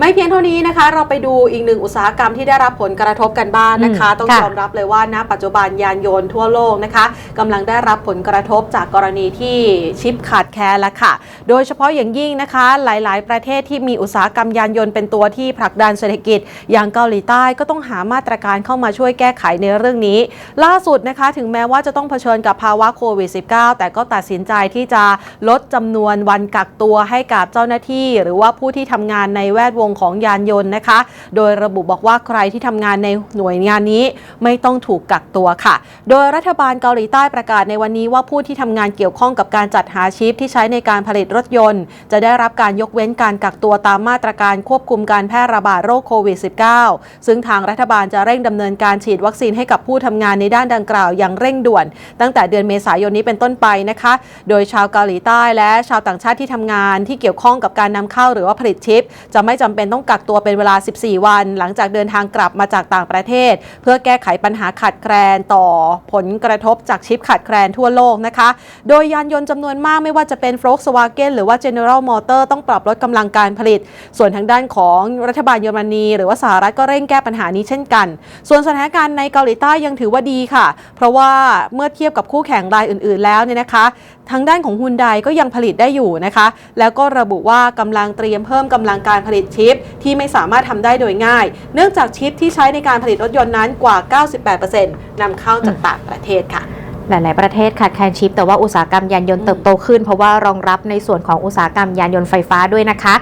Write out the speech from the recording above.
ไม่เพียงเท่านี้นะคะ เราไปดูอีกหนึ่งอุตสาหกรรมที่ได้รับผลกระทบกันบ้างนะคะอืมต้องค่ะยอมรับเลยว่าณปัจจุบันยานยนต์ทั่วโลกนะคะกำลังได้รับผลกระทบจากกรณีที่ชิปขาดแคลนแล้วค่ะ โดยเฉพาะอย่างยิ่งนะคะ หลายๆ ประเทศที่มีอุตสาหกรรมยานยนต์เป็นตัวที่ผลักดันเศรษฐกิจ อย่างเกาหลีใต้ก็ต้องหามาตรการเข้ามาช่วยแก้ไขในเรื่องนี้ ล่าสุดนะคะ ถึงแม้ว่าจะต้องเผชิญกับภาวะโควิด -19 แต่ก็ตัดสินใจที่จะลดจำนวนวันกักตัวให้กับเจ้าหน้าที่ หรือว่าผู้ที่ทำงานในแวดวงของยานยนต์นะคะ โดยระบุบอกว่าใครที่ทำงานในหน่วยงานนี้ไม่ต้องถูกกักตัวค่ะ โดยรัฐบาลเกาหลีใต้ประกาศในวันนี้ว่าผู้ที่ทำงานเกี่ยวข้องกับการจัดหาชิปที่ใช้ในการผลิตรถยนต์ จะได้รับการยกเว้นการกักตัวตามมาตรการควบคุมการแพร่ระบาดโรคโควิด -19 ซึ่งทางรัฐบาลจะเร่งดำเนินการฉีดวัคซีนให้กับผู้ทำงานในด้านดังกล่าวอย่างเร่งด่วน ตั้งแต่เดือนเมษายนนี้เป็นต้นไปนะคะ โดยชาวเกาหลีใต้และชาวต่างชาติที่ทำงานที่เกี่ยวข้องกับการนำเข้าหรือว่าผลิตชิป จะไม่จำเป็นต้องกักตัวเป็นเวลา 14 วัน หลังจากเดินทางกลับมาจากต่างประเทศ เพื่อแก้ไขปัญหาขาดแคลนต่อผลกระทบจากชิปขาดแคลนทั่วโลกนะคะ โดยยานยนต์จำนวนมากไม่ว่าจะเป็น Volkswagen หรือว่า General Motor ต้องปรับลดกำลังการผลิต ส่วนทางด้านของรัฐบาลเยอรมนีหรือว่าสหรัฐก็เร่งแก้ปัญหานี้เช่นกัน ส่วนสถานการณ์ในเกาหลีใต้ยังถือว่าดีค่ะ เพราะว่าเมื่อเทียบกับคู่แข่งรายอื่น ๆ แล้วเนี่ยนะคะ ทางด้านของฮุนไดก็ยังผลิตได้อยู่นะคะ แล้วก็ระบุว่ากำลังเตรียมเพิ่มกำลังการผลิตชิป ที่ไม่สามารถทำได้โดยง่าย เนื่องจากชิปที่ใช้ในการผลิตรถยนต์นั้นกว่า 98%นำเข้าจากต่างประเทศค่ะหลาย ๆ ประเทศขาดแคลนชิป แต่ว่าอุตสาหกรรมยานยนต์เติบโตขึ้น เพราะว่ารองรับในส่วนของอุตสาหกรรมยานยนต์ไฟฟ้าด้วยนะคะ